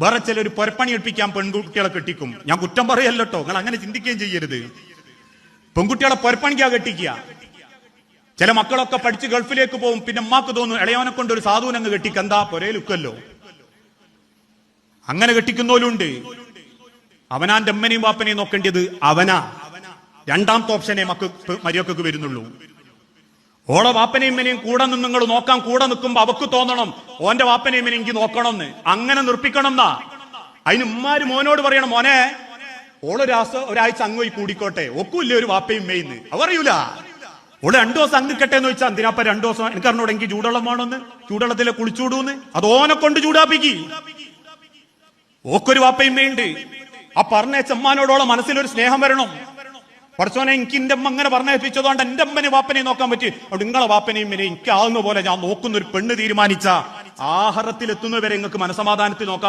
വേറെ ചിലർ പൊരപ്പണി എടുപ്പിക്കാൻ പെൺകുട്ടികളെ കെട്ടിക്കും. ഞാൻ കുറ്റം പറയല്ലോ നിങ്ങൾ അങ്ങനെ ചിന്തിക്കുകയും ചെയ്യരുത്. പെൺകുട്ടികളെ പൊരപ്പണിക്കാ കെട്ടിക്കുക. ചില മക്കളൊക്കെ പഠിച്ച് ഗൾഫിലേക്ക് പോകും. പിന്നെ ഉമ്മാക്ക് തോന്നും ഇളയവനെ കൊണ്ട് ഒരു സാധുവിനങ്ങ് കെട്ടിക്കെന്താ പൊരയിലുക്കല്ലോ അങ്ങനെ കെട്ടിക്കുന്നോലുണ്ട് അവനാന്റെ അമ്മനെയും വാപ്പനെയും നോക്കേണ്ടത് അവനാ. രണ്ടാമത്തെ ഓപ്ഷനെ മക്കൾക്ക് മര്യാദയ്ക്ക് വരുന്നുള്ളൂ. ഓളെ വാപ്പനെയും ഇമ്മനെയും കൂടെ നിന്ന് നിങ്ങൾ നോക്കാൻ കൂടെ നിൽക്കുമ്പോ അവക്ക് തോന്നണം ഓന്റെ വാപ്പനെയും ഇമ്മനെയും എനിക്ക് നോക്കണം എന്ന് അങ്ങനെ നിർപ്പിക്കണം എന്നാ അതിന് ഉമ്മാര് മോനോട് പറയണം മോനെ ഓളൊരാസ ഒരാഴ്ച അങ്ങ് പോയി കൂടിക്കോട്ടെ. ഒക്കൂല്ലേ ഒരു വാപ്പയും മെയ്ന്ന് അവറിയൂല ഓൾ രണ്ടു ദിവസം അങ്ങ് നിൽക്കട്ടെ എന്ന് വെച്ചാൽ എന്തിനാപ്പ രണ്ടു ദിവസം എനിക്ക് അറിഞ്ഞോടെ എനിക്ക് ചൂടുവെള്ളം വേണമെന്ന് ചൂടുവെള്ളത്തിലെ കുളിച്ചൂടൂന്ന്? അത് ഓനെ കൊണ്ട് ചൂടാപ്പിക്കി. ഓക്കൊരു വാപ്പയും വാപ്പയമ്മയുണ്ട് ആ പറഞ്ഞ ചെമ്മാനോടോളം മനസ്സിലൊരു സ്നേഹം വരണം. പഠിച്ചോനെ എനിക്ക് എന്റെ അമ്മ അങ്ങനെ പറഞ്ഞേൽപ്പിച്ചതുകൊണ്ട് എന്റെ അമ്മനെ വാപ്പനെയും നോക്കാൻ പറ്റി. അവിടെ നിങ്ങളെ വാപ്പനെയും എനിക്ക് ആവുന്ന പോലെ ഞാൻ നോക്കുന്ന ഒരു പെണ്ണ് തീരുമാനിച്ച. ആഹാരത്തിൽ എത്തുന്നവരെ നിങ്ങൾക്ക് മനസമാധാനത്തിൽ നോക്കാൻ